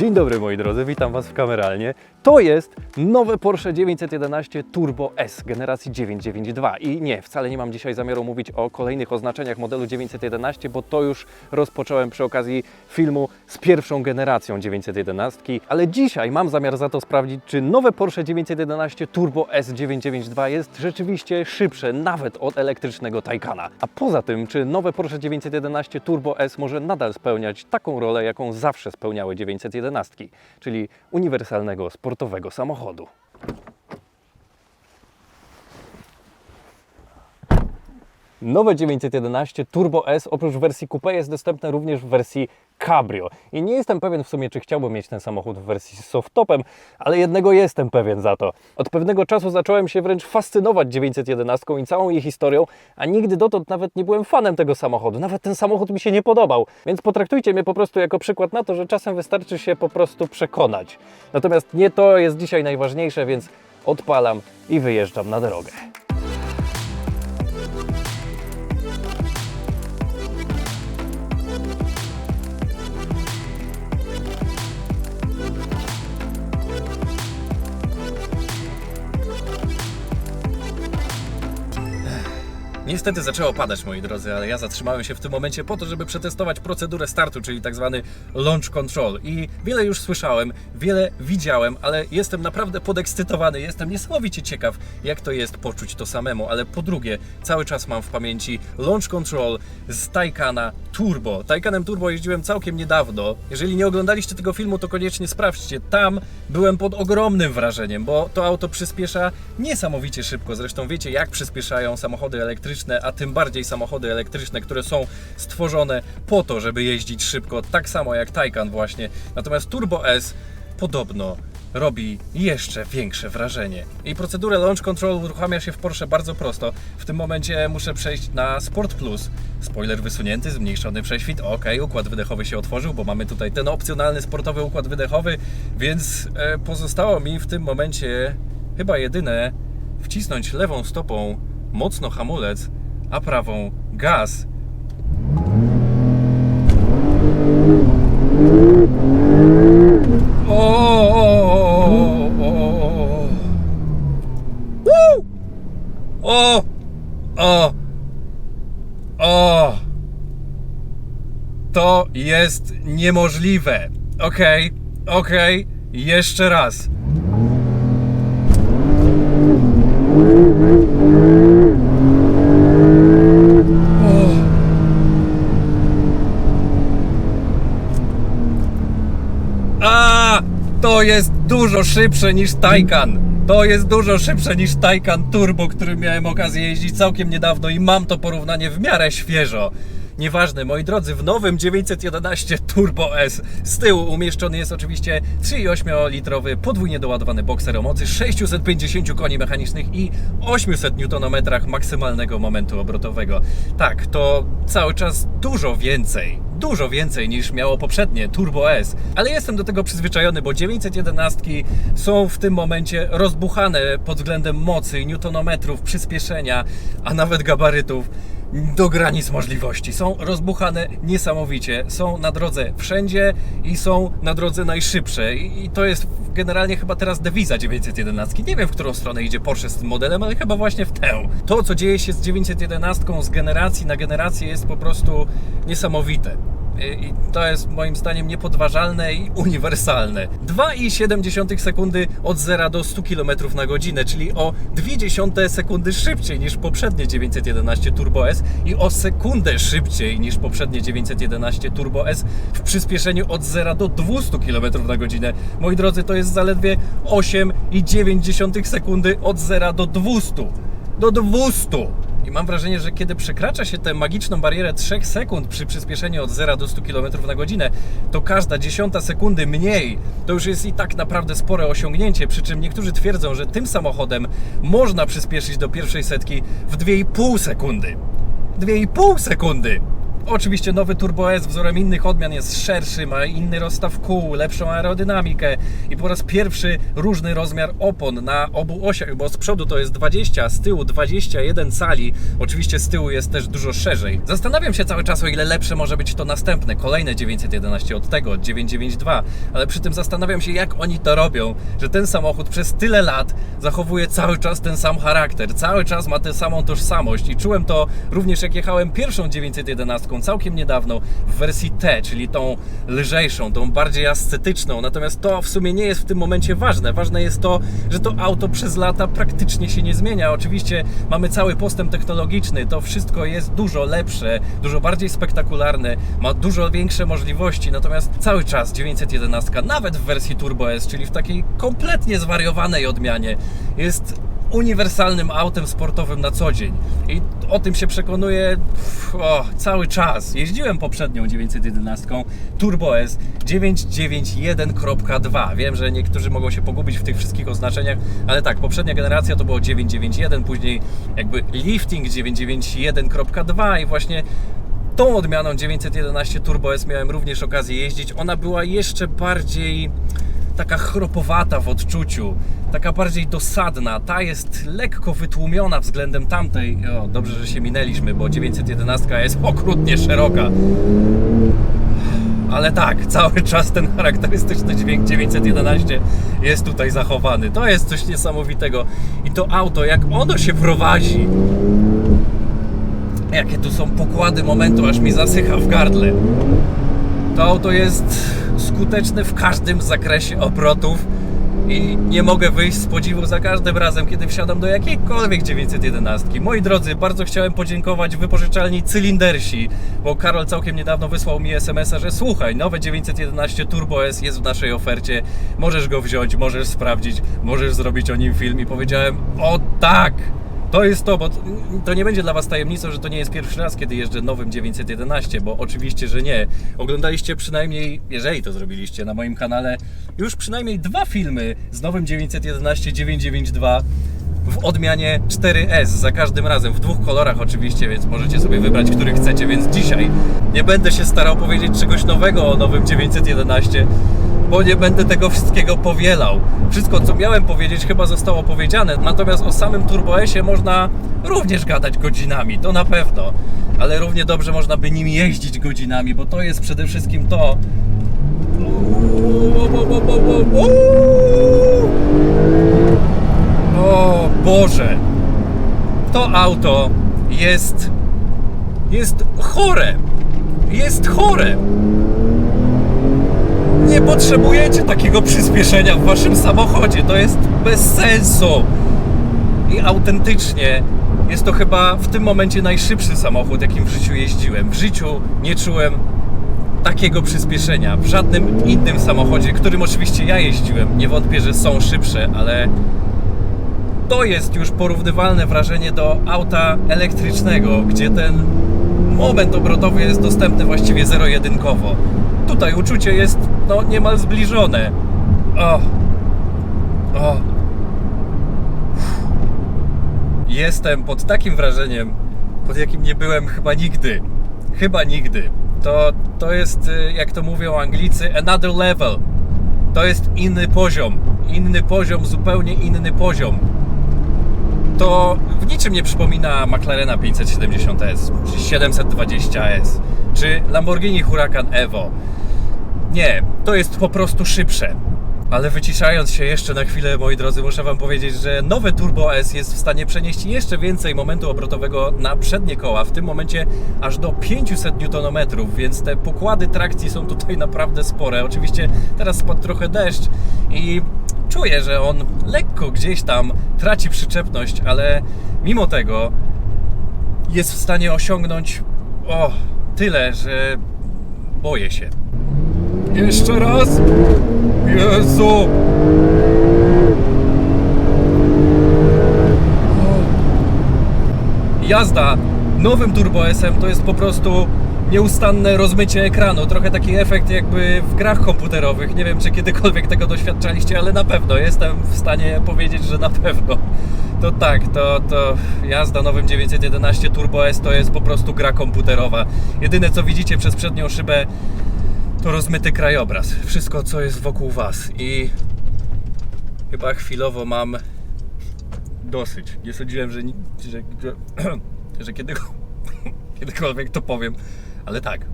Dzień dobry moi drodzy, witam Was w kameralnie. To jest nowe Porsche 911 Turbo S generacji 992 i nie, wcale nie mam dzisiaj zamiaru mówić o kolejnych oznaczeniach modelu 911, bo to już rozpocząłem przy okazji filmu z pierwszą generacją 911, ale dzisiaj mam zamiar za to sprawdzić, czy nowe Porsche 911 Turbo S 992 jest rzeczywiście szybsze nawet od elektrycznego Taycana. A poza tym, czy nowe Porsche 911 Turbo S może nadal spełniać taką rolę, jaką zawsze spełniały 911, czyli uniwersalnego sportowego samochodu. Nowe 911 Turbo S oprócz wersji coupe jest dostępne również w wersji Cabrio. I nie jestem pewien w sumie, czy chciałbym mieć ten samochód w wersji z softtopem, ale jednego jestem pewien za to. Od pewnego czasu zacząłem się wręcz fascynować 911 i całą jej historią, a nigdy dotąd nawet nie byłem fanem tego samochodu. Nawet ten samochód mi się nie podobał. Więc potraktujcie mnie po prostu jako przykład na to, że czasem wystarczy się po prostu przekonać. Natomiast nie to jest dzisiaj najważniejsze, więc odpalam i wyjeżdżam na drogę. Niestety zaczęło padać, moi drodzy, ale ja zatrzymałem się w tym momencie po to, żeby przetestować procedurę startu, czyli tak zwany launch control. I wiele już słyszałem, wiele widziałem, ale jestem naprawdę podekscytowany, jestem niesamowicie ciekaw, jak to jest poczuć to samemu. Ale po drugie, cały czas mam w pamięci launch control z Taycana Turbo. Taycanem Turbo jeździłem całkiem niedawno. Jeżeli nie oglądaliście tego filmu, to koniecznie sprawdźcie. Tam byłem pod ogromnym wrażeniem, bo to auto przyspiesza niesamowicie szybko. Zresztą wiecie, jak przyspieszają samochody elektryczne, a tym bardziej samochody elektryczne, które są stworzone po to, żeby jeździć szybko, tak samo jak Taycan właśnie. Natomiast Turbo S podobno robi jeszcze większe wrażenie. I procedurę Launch Control uruchamia się w Porsche bardzo prosto. W tym momencie muszę przejść na Sport Plus. Spoiler wysunięty, zmniejszony prześwit. Ok, układ wydechowy się otworzył, bo mamy tutaj ten opcjonalny sportowy układ wydechowy, więc e, pozostało mi w tym momencie chyba jedyne wcisnąć lewą stopą mocno hamulec, a prawą gaz. O, o, o, o, o, o. To jest niemożliwe. Okej, okej, jeszcze raz. A, to jest dużo szybsze niż Taycan. To jest dużo szybsze niż Taycan Turbo, którym miałem okazję jeździć całkiem niedawno i mam to porównanie w miarę świeżo. Nieważne, moi drodzy, w nowym 911 Turbo S z tyłu umieszczony jest oczywiście 3,8 litrowy podwójnie doładowany bokser o mocy 650 koni mechanicznych i 800 Nm maksymalnego momentu obrotowego. Tak, to cały czas dużo więcej dużo więcej niż miało poprzednie Turbo S, ale jestem do tego przyzwyczajony, bo 911 są w tym momencie rozbuchane pod względem mocy, newtonometrów, przyspieszenia, a nawet gabarytów do granic możliwości. Są rozbuchane niesamowicie, są na drodze wszędzie i są na drodze najszybsze i, to jest generalnie chyba teraz dewiza 911. Nie wiem, w którą stronę idzie Porsche z tym modelem, ale chyba właśnie w tę. To, co dzieje się z 911 z generacji na generację jest po prostu niesamowite. I i to jest moim zdaniem niepodważalne i uniwersalne. 2,7 sekundy od 0 do 100 km na godzinę, czyli o 0,2 sekundy szybciej niż poprzednie 911 Turbo S i o sekundę szybciej niż poprzednie 911 Turbo S w przyspieszeniu od 0 do 200 km na godzinę. Moi drodzy, to jest zaledwie 8,9 sekundy od 0 do 200. Do 200! I mam wrażenie, że kiedy przekracza się tę magiczną barierę 3 sekund przy przyspieszeniu od 0 do 100 km na godzinę, to każda dziesiąta sekundy mniej to już jest i tak naprawdę spore osiągnięcie. Przy czym niektórzy twierdzą, że tym samochodem można przyspieszyć do pierwszej setki w 2,5 sekundy. 2,5 sekundy! Oczywiście nowy Turbo S wzorem innych odmian jest szerszy, ma inny rozstaw kół, lepszą aerodynamikę i po raz pierwszy różny rozmiar opon na obu osiach, bo z przodu to jest 20, a z tyłu 21 cali. Oczywiście z tyłu jest też dużo szerzej. Zastanawiam się cały czas o ile lepsze może być to następne, kolejne 911 od tego, od 992, ale przy tym zastanawiam się jak oni to robią, że ten samochód przez tyle lat zachowuje cały czas ten sam charakter, cały czas ma tę samą tożsamość i czułem to również jak jechałem pierwszą 911 całkiem niedawno w wersji T, czyli tą lżejszą, tą bardziej ascetyczną. Natomiast to w sumie nie jest w tym momencie ważne. Ważne jest to, że to auto przez lata praktycznie się nie zmienia. Oczywiście mamy cały postęp technologiczny, to wszystko jest dużo lepsze, dużo bardziej spektakularne, ma dużo większe możliwości. Natomiast cały czas 911, nawet w wersji Turbo S, czyli w takiej kompletnie zwariowanej odmianie, jest uniwersalnym autem sportowym na co dzień. I o tym się przekonuję o, cały czas. Jeździłem poprzednią 911 Turbo S 991.2. Wiem, że niektórzy mogą się pogubić w tych wszystkich oznaczeniach, ale tak, poprzednia generacja to było 991, później jakby lifting 991.2 i właśnie tą odmianą 911 Turbo S miałem również okazję jeździć. Ona była jeszcze bardziej taka chropowata w odczuciu, taka bardziej dosadna. Ta jest lekko wytłumiona względem tamtej. O, dobrze, że się minęliśmy, bo 911 jest okrutnie szeroka. Ale tak, cały czas ten charakterystyczny dźwięk 911 jest tutaj zachowany. To jest coś niesamowitego. I to auto, jak ono się prowadzi, jakie tu są pokłady momentu, aż mi zasycha w gardle. To auto jest skuteczne w każdym zakresie obrotów i nie mogę wyjść z podziwu za każdym razem, kiedy wsiadam do jakiejkolwiek 911. Moi drodzy, bardzo chciałem podziękować wypożyczalni Cylindersi, bo Karol całkiem niedawno wysłał mi SMS-a, że słuchaj, nowe 911 Turbo S jest w naszej ofercie, możesz go wziąć, możesz sprawdzić, możesz zrobić o nim film i powiedziałem, o tak! To jest to, bo to nie będzie dla Was tajemnicą, że to nie jest pierwszy raz, kiedy jeżdżę nowym 911, bo oczywiście, że nie. Oglądaliście przynajmniej, jeżeli to zrobiliście na moim kanale, już przynajmniej dwa filmy z nowym 911 992 w odmianie 4S za każdym razem, w dwóch kolorach oczywiście, więc możecie sobie wybrać, który chcecie. Więc dzisiaj nie będę się starał powiedzieć czegoś nowego o nowym 911, bo nie będę tego wszystkiego powielał. Wszystko, co miałem powiedzieć, chyba zostało powiedziane. Natomiast o samym Turbo S-ie można również gadać godzinami, to na pewno. Ale równie dobrze można by nim jeździć godzinami, bo to jest przede wszystkim to. O Boże! To auto jest. jest chore! Jest chore! Nie potrzebujecie takiego przyspieszenia w waszym samochodzie. To jest bez sensu. I autentycznie jest to chyba w tym momencie najszybszy samochód, jakim w życiu jeździłem. W życiu nie czułem takiego przyspieszenia w żadnym innym samochodzie, którym oczywiście ja jeździłem. Nie wątpię, że są szybsze, ale to jest już porównywalne wrażenie do auta elektrycznego, gdzie ten moment obrotowy jest dostępny właściwie zero-jedynkowo. Tutaj uczucie jest no, niemal zbliżone. O. O. Jestem pod takim wrażeniem, pod jakim nie byłem chyba nigdy. Chyba nigdy. To, to jest, y, jak to mówią Anglicy, another level. To jest inny poziom. Inny poziom, zupełnie inny poziom to w niczym nie przypomina McLarena 570S, czy 720S, czy Lamborghini Huracan Evo. Nie, to jest po prostu szybsze. Ale wyciszając się jeszcze na chwilę, moi drodzy, muszę Wam powiedzieć, że nowe Turbo S jest w stanie przenieść jeszcze więcej momentu obrotowego na przednie koła. W tym momencie aż do 500 Nm, więc te pokłady trakcji są tutaj naprawdę spore. Oczywiście teraz spadł trochę deszcz i czuję, że on lekko gdzieś tam traci przyczepność, ale mimo tego jest w stanie osiągnąć o tyle, że boję się. Jeszcze raz! Jezu! Jazda nowym Turbo SM to jest po prostu nieustanne rozmycie ekranu. Trochę taki efekt jakby w grach komputerowych. Nie wiem, czy kiedykolwiek tego doświadczaliście, ale na pewno jestem w stanie powiedzieć, że na pewno. to tak, to, to jazda nowym 911 Turbo S to jest po prostu gra komputerowa. Jedyne co widzicie przez przednią szybę to rozmyty krajobraz. Wszystko co jest wokół Was i chyba chwilowo mam dosyć. Nie sądziłem, że, że, że, że kiedy, kiedykolwiek to powiem, ale tak.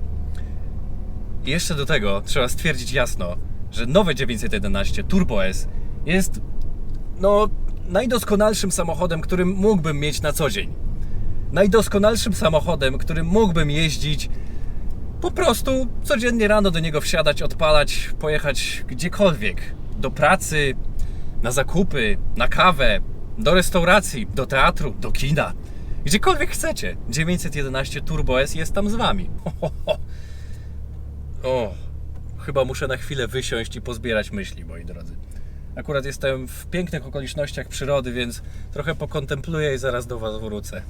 I jeszcze do tego trzeba stwierdzić jasno, że nowe 911 Turbo S jest no najdoskonalszym samochodem, którym mógłbym mieć na co dzień. Najdoskonalszym samochodem, którym mógłbym jeździć po prostu codziennie rano do niego wsiadać, odpalać, pojechać gdziekolwiek. Do pracy, na zakupy, na kawę, do restauracji, do teatru, do kina. Gdziekolwiek chcecie. 911 Turbo S jest tam z wami. O, chyba muszę na chwilę wysiąść i pozbierać myśli, moi drodzy. Akurat jestem w pięknych okolicznościach przyrody, więc trochę pokontempluję i zaraz do Was wrócę.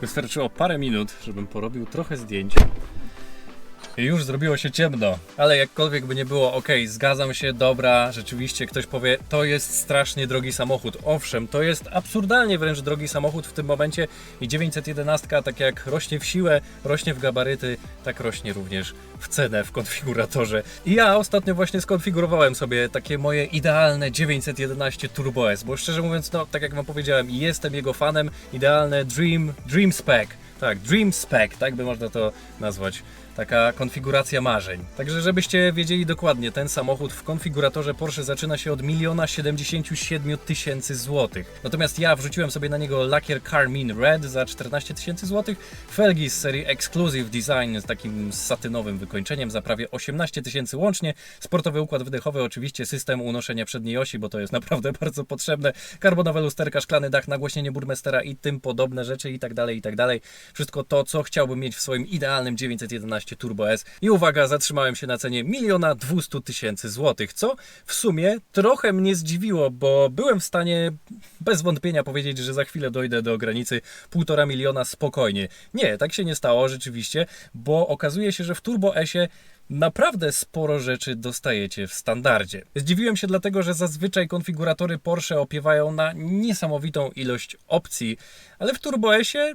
Wystarczyło parę minut, żebym porobił trochę zdjęć. Już zrobiło się ciemno, ale jakkolwiek by nie było, ok, zgadzam się, dobra, rzeczywiście ktoś powie, to jest strasznie drogi samochód. Owszem, to jest absurdalnie wręcz drogi samochód w tym momencie i 911 tak jak rośnie w siłę, rośnie w gabaryty, tak rośnie również w cenę w konfiguratorze. I ja ostatnio właśnie skonfigurowałem sobie takie moje idealne 911 Turbo S, bo szczerze mówiąc, no tak jak wam powiedziałem, jestem jego fanem, idealne Dream, Dream Spec. Tak, Dream Spec, tak by można to nazwać. Taka konfiguracja marzeń. Także żebyście wiedzieli dokładnie, ten samochód w konfiguratorze Porsche zaczyna się od 1 77 tysięcy złotych. Natomiast ja wrzuciłem sobie na niego lakier Carmine Red za 14 tysięcy złotych, felgi z serii Exclusive Design z takim satynowym wykończeniem za prawie 18 tysięcy łącznie, sportowy układ wydechowy, oczywiście system unoszenia przedniej osi, bo to jest naprawdę bardzo potrzebne, karbonowe lusterka, szklany dach, nagłośnienie burmestera i tym podobne rzeczy i tak dalej, i tak dalej. Wszystko to, co chciałbym mieć w swoim idealnym 911 Turbo S. I uwaga, zatrzymałem się na cenie 1 200 tysięcy złotych, co w sumie trochę mnie zdziwiło, bo byłem w stanie bez wątpienia powiedzieć, że za chwilę dojdę do granicy 1,5 miliona spokojnie. Nie, tak się nie stało rzeczywiście, bo okazuje się, że w Turbo S-ie naprawdę sporo rzeczy dostajecie w standardzie. Zdziwiłem się dlatego, że zazwyczaj konfiguratory Porsche opiewają na niesamowitą ilość opcji, ale w Turbo S-ie,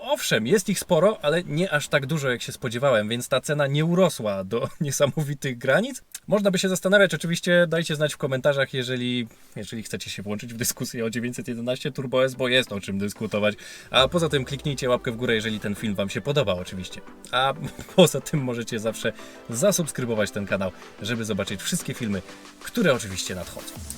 owszem, jest ich sporo, ale nie aż tak dużo jak się spodziewałem, więc ta cena nie urosła do niesamowitych granic. Można by się zastanawiać, oczywiście dajcie znać w komentarzach, jeżeli, jeżeli chcecie się włączyć w dyskusję o 911 Turbo S, bo jest o czym dyskutować. A poza tym kliknijcie łapkę w górę, jeżeli ten film Wam się podoba oczywiście. A poza tym możecie zawsze zasubskrybować ten kanał, żeby zobaczyć wszystkie filmy, które oczywiście nadchodzą.